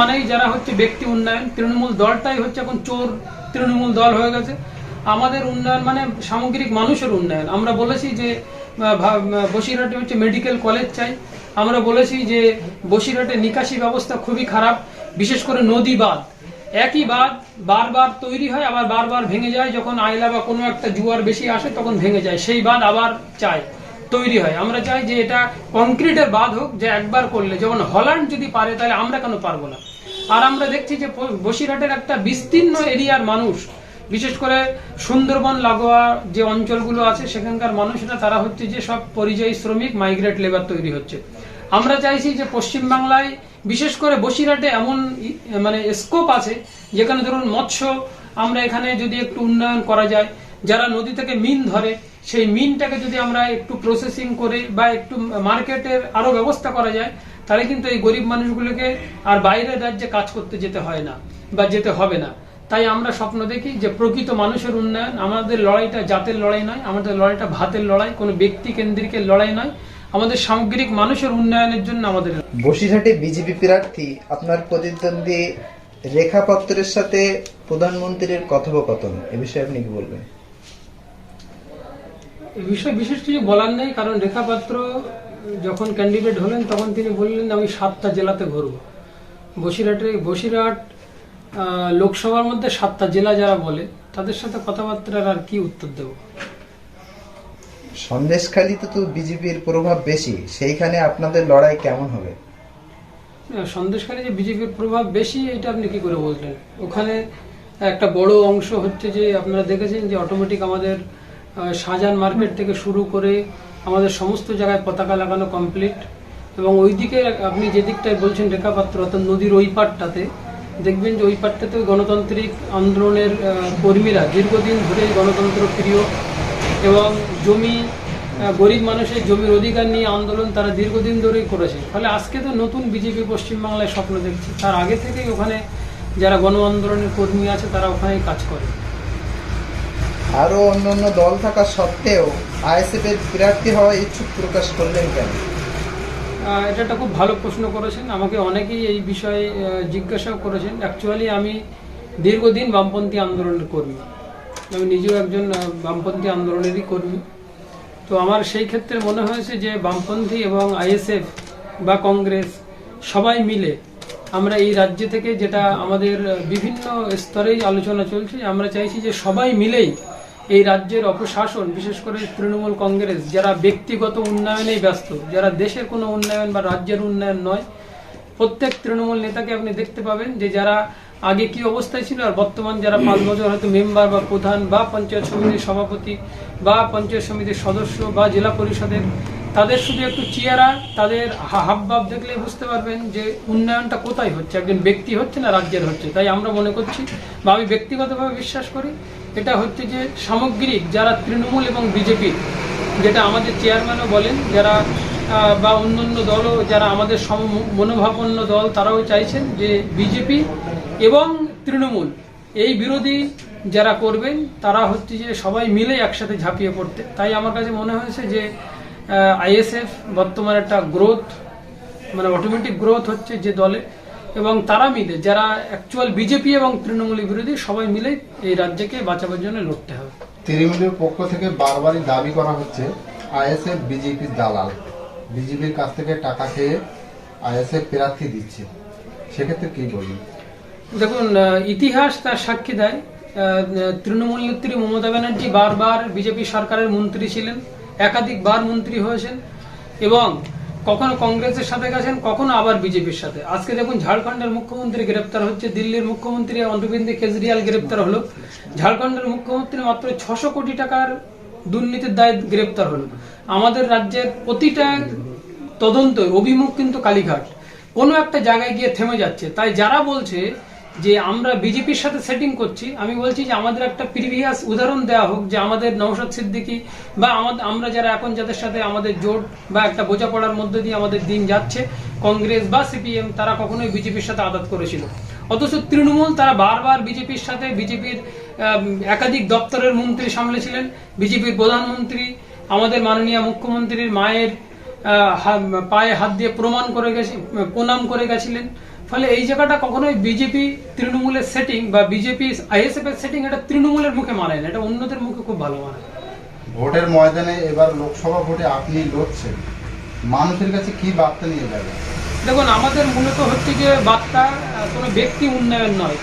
মানেই যারা হচ্ছে ব্যক্তি উন্নয়ন, তৃণমূল দলটাই হচ্ছে এখন চোর তৃণমূল দল হয়ে গেছে। আমাদের উন্নয়ন মানে সামগ্রিক মানুষের উন্নয়ন। আমরা বলেছি যে বসিরহাটে হচ্ছে মেডিকেল কলেজ চাই। আমরা বলেছি যে, বসিরহাটে নিকাশি ব্যবস্থা খুবই খারাপ, বিশেষ করে নদী বাঁধ। একই বাঁধ বারবার তৈরি হয়, আবার বারবার ভেঙে যায়। যখন আয়লা বা কোনো একটা জুয়ার বেশি আসে, তখন ভেঙে যায়। সেই বাঁধ আবার চাই তৈরি হয়। আমরা চাই যে, এটা কংক্রিটের বাঁধ হোক, যে একবার করলে। যেমন হল্যান্ড যদি পারে, তাহলে আমরা কেন পারব না? আর আমরা দেখছি যে বসিরহাটের একটা বিস্তীর্ণ এরিয়ার মানুষ, বিশেষ করে সুন্দরবন, লাগোয়া যে অঞ্চলগুলো আছে, সেখানকার মানুষরা, তারা হচ্ছে যে সব পরিযায়ী শ্রমিক মাইগ্রেট লেবার তৈরি হচ্ছে। আমরা চাইছি যে পশ্চিমবাংলায়, বিশেষ করে বসিরহাটে এমন মানে স্কোপ আছে, যেখানে ধরুন মৎস্য, আমরা এখানে যদি একটু উন্নয়ন করা যায়, যারা নদী থেকে মিন ধরে, সেই মিনটাকে যদি আমরা একটু প্রসেসিং করে বা একটু মার্কেটের আরও ব্যবস্থা করা যায় তাহলে কিন্তু এই গরিব মানুষগুলোকে আর বাইরের রাজ্যে কাজ করতে যেতে হয় না বা যেতে হবে না। তাই আমরা স্বপ্ন দেখি যে প্রকৃত মানুষের উন্নয়ন আমাদের লড়াইটা জাতের লড়াই নয় আমাদের লড়াইটা ভাতের লড়াই কোনো ব্যক্তি কেন্দ্রিকের লড়াই নয় আমাদের সামগ্রিক মানুষের উন্নয়নের জন্য আমাদের বসিরহাটে বিজেপি প্রার্থী আপনার প্রতিদ্বন্দ্বী রেখা পাত্রের সাথে প্রধানমন্ত্রীর কথোপকথন এ বিষয়ে আপনি কি বলবেন? এই বিষয়ে বিশেষ কিছু বলার নেই কারণ রেখা পাত্র যখন ক্যান্ডিডেট হলেন তখন তিনি বললেন আমি সাতটা জেলাতে ঘুরবো। বসিরহাটে বসিরহাট লোকসভার মধ্যে সাতটা জেলা যারা বলে তাদের সাথে কথাবার্তার আর কি উত্তর দেব? সন্দেশখালীতে তো বিজেপির প্রভাব বেশি সেইখানে আপনাদের লড়াই কেমন হবে? সন্দেশখালী যে বিজেপির প্রভাব বেশি এটা আপনি কি করে বললেন? ওখানে একটা বড় অংশ হচ্ছে যে আপনারা দেখেছেন যে অটোমেটিক আমাদের শাহজাহান মার্কেট থেকে শুরু করে আমাদের সমস্ত জায়গায় পতাকা লাগানো কমপ্লিট এবং ওই ওইদিকে আপনি যে দিকটায় বলছেন রেখাপাত্র, অর্থাৎ নদীর ওই পাটটাতে দেখবেন যে ওই পাটটাতে গণতান্ত্রিক আন্দোলনের কর্মীরা দীর্ঘদিন ধরে গণতন্ত্র প্রিয় এবং জমি গরিব মানুষের জমির অধিকার নিয়ে আন্দোলন তারা দীর্ঘদিন ধরেই করেছে। ফলে আজকে তো নতুন বিজেপি পশ্চিমবাংলায় স্বপ্ন দেখছে। তার আগে থেকেই ওখানে যারা গণ আন্দোলনের কর্মী আছে, তারা ওখানেই কাজ করে। আরও অন্যান্য দল থাকা সত্ত্বেও আইএসএফ এর প্রার্থী হওয়ার ইচ্ছুক প্রকাশ করলেন কেন? এটা একটা খুব ভালো প্রশ্ন করেছেন। আমাকে অনেকেই এই বিষয়ে জিজ্ঞাসাও করেছেন। অ্যাকচুয়ালি আমি দীর্ঘদিন বামপন্থী আন্দোলনের কর্মী। আমি নিজেও একজন বামপন্থী আন্দোলনেরই কর্মী। তো আমার সেই ক্ষেত্রে মনে হয়েছে যে বামপন্থী এবং আইএসএফ বা কংগ্রেস সবাই মিলে আমরা এই রাজ্য থেকে যেটা আমাদের বিভিন্ন স্তরেই আলোচনা চলছে, আমরা চাইছি যে সবাই মিলেই এই রাজ্যের অপশাসন বিশেষ করে তৃণমূল কংগ্রেস যারা ব্যক্তিগত উন্নয়নেই ব্যস্ত যারা দেশের কোনো উন্নয়ন বা রাজ্যের উন্নয়ন নয় প্রত্যেক তৃণমূল নেতাকে আপনি দেখতে পাবেন যে যারা আগে কি অবস্থায় ছিল আর বর্তমান যারা পাঁচ বছর হয়তো মেম্বার বা প্রধান বা পঞ্চায়েত সমিতির সভাপতি বা পঞ্চায়েত সমিতির সদস্য বা জেলা পরিষদের তাদের শুধু একটু চেয়ারা তাদের হাবভাব দেখলে বুঝতে পারবেন যে উন্নয়নটা কোথায় হচ্ছে। একজন ব্যক্তি হচ্ছে না রাজ্যের হচ্ছে। তাই আমরা মনে করছি বা আমি ব্যক্তিগতভাবে বিশ্বাস করি এটা হচ্ছে যে সামগ্রিক যারা তৃণমূল এবং বিজেপি, যেটা আমাদের চেয়ারম্যানও বলেন, যারা বা অন্যান্য দলও, যারা আমাদের সম মনোভাবন্য দল, তারাও চাইছেন যে বিজেপি এবং তৃণমূল, এই বিরোধী যারা করবেন, তারা হচ্ছে যে সবাই মিলে একসাথে ঝাঁপিয়ে পড়তে। তাই আমার কাছে মনে হয়েছে যে আইএসএফ বর্তমানে একটা গ্রোথ মানে অটোমেটিক গ্রোথ হচ্ছে যে দলে। এবং তারা মিলে যারা অ্যাকচুয়াল বিজেপি এবং তৃণমূলের বিরোধী সবাই মিলে এই রাজ্যকে বাঁচাবার জন্য লড়তে হবে। তৃণমূলের পক্ষ থেকে বারবারই দাবি করা হচ্ছে আইএসএফ বিজেপির দালাল। বিজেপির কাছ থেকে টাকা খেয়ে আইএসএফ প্রার্থী দিচ্ছে। সেক্ষেত্রে কি বলবেন? দেখুন ইতিহাস তার সাক্ষী দেয়। তৃণমূল নেত্রী মমতা ব্যানার্জি বারবার বিজেপি সরকারের মন্ত্রী ছিলেন একাধিকবার মন্ত্রী হয়েছেন এবং কখনো কংগ্রেসের সাথে গেছেন, কখনো আবার বিজেপির সাথে। আজকে দেখুন, ঝাড়খণ্ডের মুখ্যমন্ত্রী গ্রেপ্তার হচ্ছে, দিল্লির মুখ্যমন্ত্রী অরবিন্দ কেজরিওয়াল গ্রেপ্তার হলো। ঝাড়খণ্ডের মুখ্যমন্ত্রী মাত্র ছশো কোটি টাকার দুর্নীতির দায়ে গ্রেপ্তার হলো। আমাদের রাজ্যের প্রতিটা তদন্ত অভিমুখ কিন্তু কালীঘাট। কোনো একটা জায়গায় গিয়ে থেমে যাচ্ছে। তাই যারা বলছে যে আমরা বিজেপির সাথে সেটিং করছি, আমি বলছি যে আমাদের একটা প্রিভিয়াস উদাহরণ দেওয়া হোক যে আমাদের নৌশাদ সিদ্দিকী বা আমাদের আমরা যারা এখন যাদের সাথে আমাদের জোট বা একটা বোঝাপড়ার মধ্যে দিয়ে আমাদের দিন যাচ্ছে, কংগ্রেস বা সিপিএম, তারা কখনোই বিজেপির সাথে আদাত করেছিল। অথচ তৃণমূল তারা বারবার বিজেপির সাথে, বিজেপির একাধিক দপ্তরের মন্ত্রী সামলেছিলেন বিজেপির প্রধানমন্ত্রী, আমাদের মাননীয় মুখ্যমন্ত্রীর মায়ের পায়ে হাত দিয়ে প্রমাণ করে গেছে, প্রণাম করে গেছিলেন। ফলে এই জায়গাটা কখনোই বিজেপি তৃণমূলের সেটিং বা বিজেপি আইএসএফ এর সেটিং এটা তৃণমূলের মুখে মানায় না এটা অন্যদের মুখে খুব ভালো মানায় ভোটের ময়দানে এবার লোকসভা ভোটে আপনি লড়ছেন মানুষের কাছে কি বার্তা নিয়ে যাবেন? দেখুন আমাদের মূলত হচ্ছে যে বার্তা কোনো ব্যক্তি উন্নয়ন নয়।